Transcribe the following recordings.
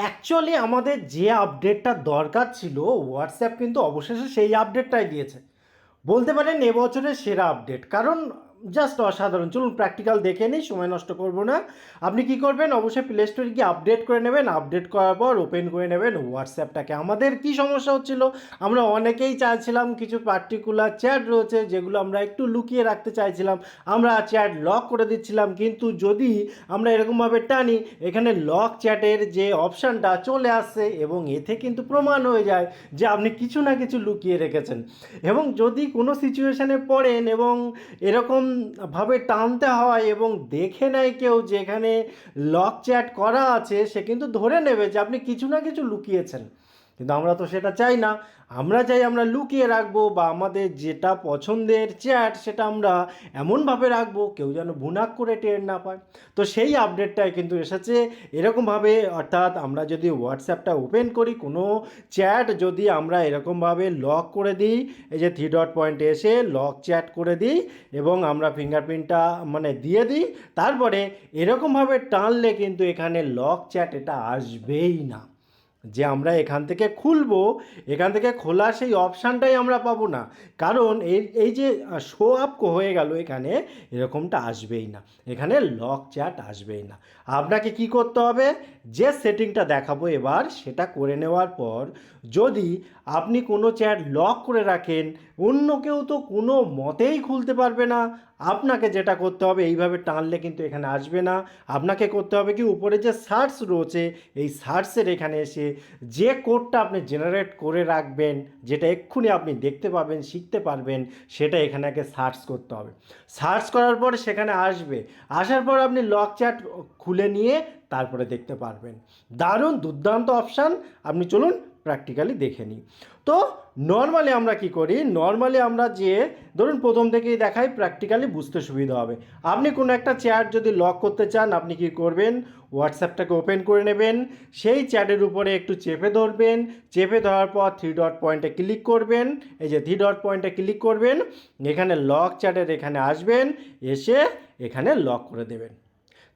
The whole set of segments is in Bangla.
অ্যাকচুয়ালি আমাদের যে আপডেটটা দরকার ছিল হোয়াটসঅ্যাপ কিন্তু অবশেষে সেই আপডেটটাই দিয়েছে। বলতে পারেন এবছরের সেরা আপডেট কারণ জাস্ট অসাধারণ। চলুন প্র্যাকটিক্যাল দেখে নিই, সময় নষ্ট করব না। আপনি কি করবেন? অবশ্যই প্লে স্টোরে গিয়ে আপডেট করে নেবেন। আপডেট করার পর ওপেন করে নেবেন হোয়াটসঅ্যাপটাকে আমাদের কি সমস্যা হচ্ছিল? আমরা অনেকেই চাইছিলাম কিছু পার্টিকুলার চ্যাট রয়েছে যেগুলো আমরা একটু লুকিয়ে রাখতে চাইছিলাম। আমরা চ্যাট লক করে দিচ্ছিলাম। কিন্তু যদি আমরা এরকমভাবে টানি, এখানে লক চ্যাটের যে অপশানটা চলে আসছে এবং এতে কিন্তু প্রমাণ হয়ে যায় যে আপনি কিছু না কিছু লুকিয়ে রেখেছেন। এবং যদি কোনো সিচুয়েশানে পড়েন এবং এরকম ভাবে টানতে হয় এবং দেখে নেয় কেউ যেখানে লক চ্যাট করা আছে, সে কিন্তু ধরে নেবে যে আপনি কিছু না কিছু লুকিয়েছেন। কিন্তু আমরা তো সেটা চাই না। আমরা চাই আমরা লুকিয়ে রাখব বা আমাদের যেটা পছন্দের চ্যাট সেটা আমরা এমনভাবে রাখব, কেউ যেন ভুনাক করে টের না পায়। তো সেই আপডেটটাই কিন্তু এসেছে। এরকমভাবে অর্থাৎ আমরা যদি হোয়াটসঅ্যাপটা ওপেন করি, কোনো চ্যাট যদি আমরা এরকমভাবে লক করে দিই, এই যে থ্রি ডট পয়েন্টে এসে লক চ্যাট করে দিই এবং আমরা ফিঙ্গারপ্রিন্টটা মানে দিয়ে দিই, তারপরে এরকমভাবে টানলে কিন্তু এখানে লক চ্যাট এটা আসবেই না। যে আমরা এখান থেকে খুলবো, এখান থেকে খোলা সেই অপশানটাই আমরা পাবো না। কারণ এই এই যে শো আপ হয়ে গেল এখানে, এরকমটা আসবেই না। এখানে লক চ্যাট আসবেই না। আপনাকে কি করতে হবে? যে সেটিংটা দেখাবো এবার সেটা করে নেওয়ার পর যদি আপনি কোনো চ্যাট লক করে রাখেন, অন্য কেউ তো কোনো মতেই খুলতে পারবে না। আপনাকে যেটা করতে হবে, এইভাবে টানলে কিন্তু এখানে আসবে না। আপনাকে করতে হবে কি, উপরে যে সার্চ রয়েছে, এই সার্চের এখানে এসে যে কোডটা আপনি জেনারেট করে রাখবেন, যেটা এক্ষুনি আপনি দেখতে পাবেন, শিখতে পারবেন, সেটা এখানে আগে সার্চ করতে হবে। সার্চ করার পর সেখানে আসবে। আসার পর আপনি লক চ্যাট খুলে নিয়ে তারপরে দেখতে পারবেন। দারুণ দুর্দান্ত অপশান আপনি চলুন প্র্যাকটিক্যালি দেখে নিই। তো নর্মালি আমরা কি করি? নর্মালি আমরা যে, ধরুন প্রথম থেকেই দেখাই প্র্যাকটিক্যালি বুঝতে সুবিধা হবে। আপনি কোনো একটা চ্যাট যদি লক করতে চান, আপনি কি করবেন? হোয়াটসঅ্যাপটাকে ওপেন করে নেবেন। সেই চ্যাটের উপরে একটু চেপে ধরবেন। চেপে ধরার পর থ্রি ডট পয়েন্টে ক্লিক করবেন। এই যে থ্রি ডট পয়েন্টে ক্লিক করবেন। এখানে লক চ্যাটের এখানে আসবেন। এসে এখানে লক করে দেবেন।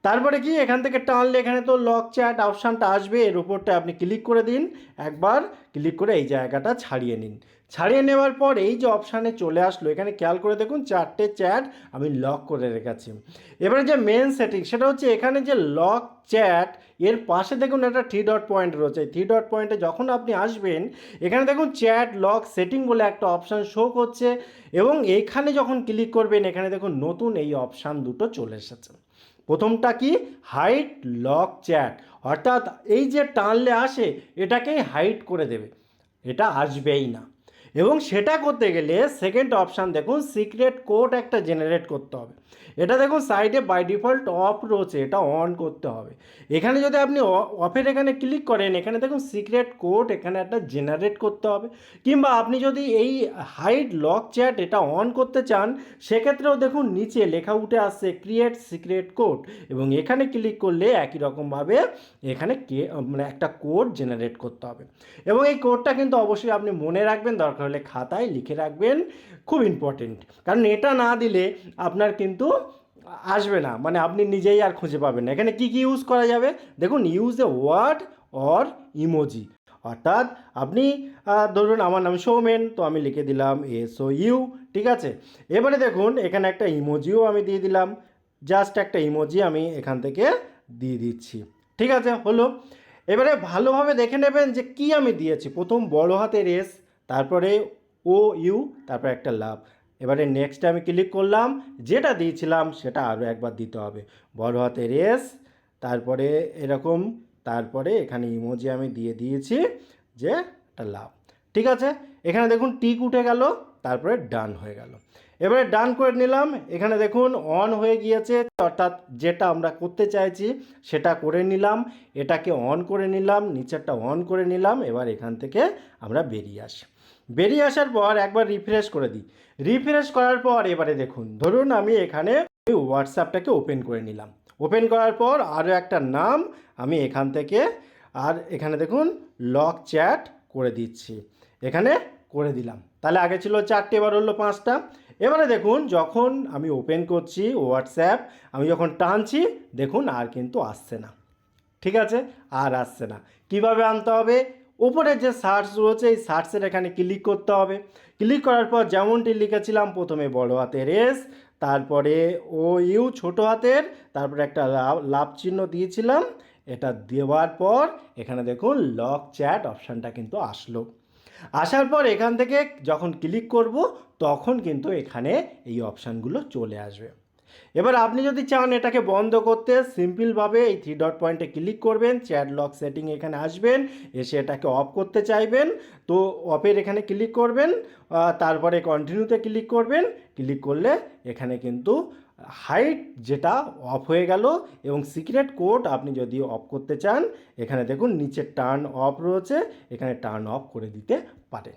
তারপরে কি? এখান থেকে টানলে এখানে তো লক চ্যাট অপশানটা আসবে। এর উপরটা আপনি ক্লিক করে দিন। একবার ক্লিক করে এই জায়গাটা ছাড়িয়ে নিন। ছাড়িয়ে নেওয়ার পর এই যে অপশানে চলে আসলো, এখানে খেয়াল করে দেখুন চারটে চ্যাট আমি লক করে রেখেছি। এবারে যে মেন সেটিং সেটা হচ্ছে এখানে যে লক চ্যাট এর পাশে দেখুন একটা থ্রি ডট পয়েন্ট রয়েছে। থ্রি ডট পয়েন্টে যখন আপনি আসবেন, এখানে দেখুন চ্যাট লক সেটিং বলে একটা অপশান শো করছে এবং এইখানে যখন ক্লিক করবেন, এখানে দেখুন নতুন এই অপশান দুটো চলে এসেছে। প্রথমটা কি? হাইট লক চ্যাট অর্থাৎ এই যে টানলে আসে, এটাকেই হাইট করে দেবে। এটা আসবেই না। এবং সেটা করতে গেলে সেকেন্ড অপশান দেখুন সিক্রেট কোড একটা জেনারেট করতে হবে। এটা দেখুন সাইডে বাই ডিফল্ট অফ রয়েছে, এটা অন করতে হবে। এখানে যদি আপনি অফের এখানে ক্লিক করেন, এখানে দেখুন সিক্রেট কোড এখানে একটা জেনারেট করতে হবে। কিংবা আপনি যদি এই হাইড লক চ্যাট এটা অন করতে চান, সেক্ষেত্রেও দেখুন, নিচে লেখা উঠে আসছে ক্রিয়েট সিক্রেট কোড এবং এখানে ক্লিক করলে একই রকমভাবে এখানে কে মানে একটা কোড জেনারেট করতে হবে। এবং এই কোডটা কিন্তু অবশ্যই আপনি মনে রাখবেন, দরকার হলে খাতায় লিখে রাখবেন, খুব ইম্পর্টেন্ট কারণ এটা না দিলে আপনার কিন্তু আসবে না মানে আপনি নিজেই আর খুঁজে পাবেন না। এখানে কি কি ইউজ করা যাবে? দেখুন use a word or emoji অর্থাৎ আপনি ধরুন আমার নাম সৌমেন, তো আমি লিখে দিলাম এস ও ইউ ঠিক আছে? এবারে দেখুন, এখানে একটা ইমোজিও আমি দিয়ে দিলাম। জাস্ট একটা ইমোজি আমি এখান থেকে দিয়ে দিচ্ছি। ঠিক আছে? হলো। এবারে ভালোভাবে দেখে নেবেন যে কি আমি দিয়েছি। প্রথম বড় হাতের এস তারপরে ও, ইউ, তারপরে একটা লাভ। এবারে নেক্সটে আমি ক্লিক করলাম, যেটা দিয়েছিলাম সেটা আরও একবার দিতে হবে। বড় হাতের এস তারপরে এরকম, তারপরে এখানে ইমোজি আমি দিয়ে দিয়েছি যে একটা লাভ। ঠিক আছে? এখানে দেখুন টিক উঠে গেল, তারপরে ডান হয়ে গেল। এবারে ডান করে নিলাম, এখানে দেখুন অন হয়ে গিয়েছে, অর্থাৎ যেটা আমরা করতে চাইছি সেটা করে নিলাম, এটাকে অন করে নিলাম, নিচেরটা অন করে নিলাম, এবার এখান থেকে আমরা বেরিয়ে আসি। বেরিয়ে আসার পর একবার রিফ্রেশ করে দিই। রিফ্রেশ করার পর এবারে দেখুন, ধরুন আমি এখানে ওই হোয়াটসঅ্যাপটাকে ওপেন করে নিলাম। ওপেন করার পর আরও একটা নাম আমি এখান থেকে আর এখানে দেখুন লক চ্যাট করে দিচ্ছি। এখানে করে দিলাম। তাহলে আগে ছিল চারটে, এবার হলো পাঁচটা। এবারে দেখুন, যখন আমি ওপেন করছি হোয়াটসঅ্যাপ আমি যখন টানছি, দেখুন আর কিন্তু আসছে না। ঠিক আছে? আর আসছে না। কীভাবে আনতে হবে? উপরে যে সার্চ রয়েছে, এই সার্চের এখানে ক্লিক করতে হবে। ক্লিক করার পর যেমনটি লিখেছিলাম, প্রথমে বড় হাতের এস তারপরে ও ইউ ছোট হাতের, তারপরে একটা লাভ চিহ্ন দিয়েছিলাম। এটা দেওয়ার পর এখানে দেখুন লক চ্যাট অপশানটা কিন্তু আসলো। আসার পর এখান থেকে যখন ক্লিক করব, তখন কিন্তু এখানে এই অপশানগুলো চলে আসবে। এবার আপনি যদি চান এটাকে বন্ধ করতে, সিম্পলভাবে এই থ্রি ডট পয়েন্টে ক্লিক করবেন চ্যাট লক সেটিং এখানে আসবেন, এসে এটাকে অফ করতে চাইবেন, তো অফের এখানে ক্লিক করবেন তারপরে কন্টিনিউতে ক্লিক করবেন ক্লিক করলে এখানে কিন্তু হাইট যেটা অফ হয়ে গেল এবং সিক্রেট কোড আপনি যদি অফ করতে চান, এখানে দেখুন নিচে টার্ন অফ রয়েছে, এখানে টার্ন অফ করে দিতে পারেন।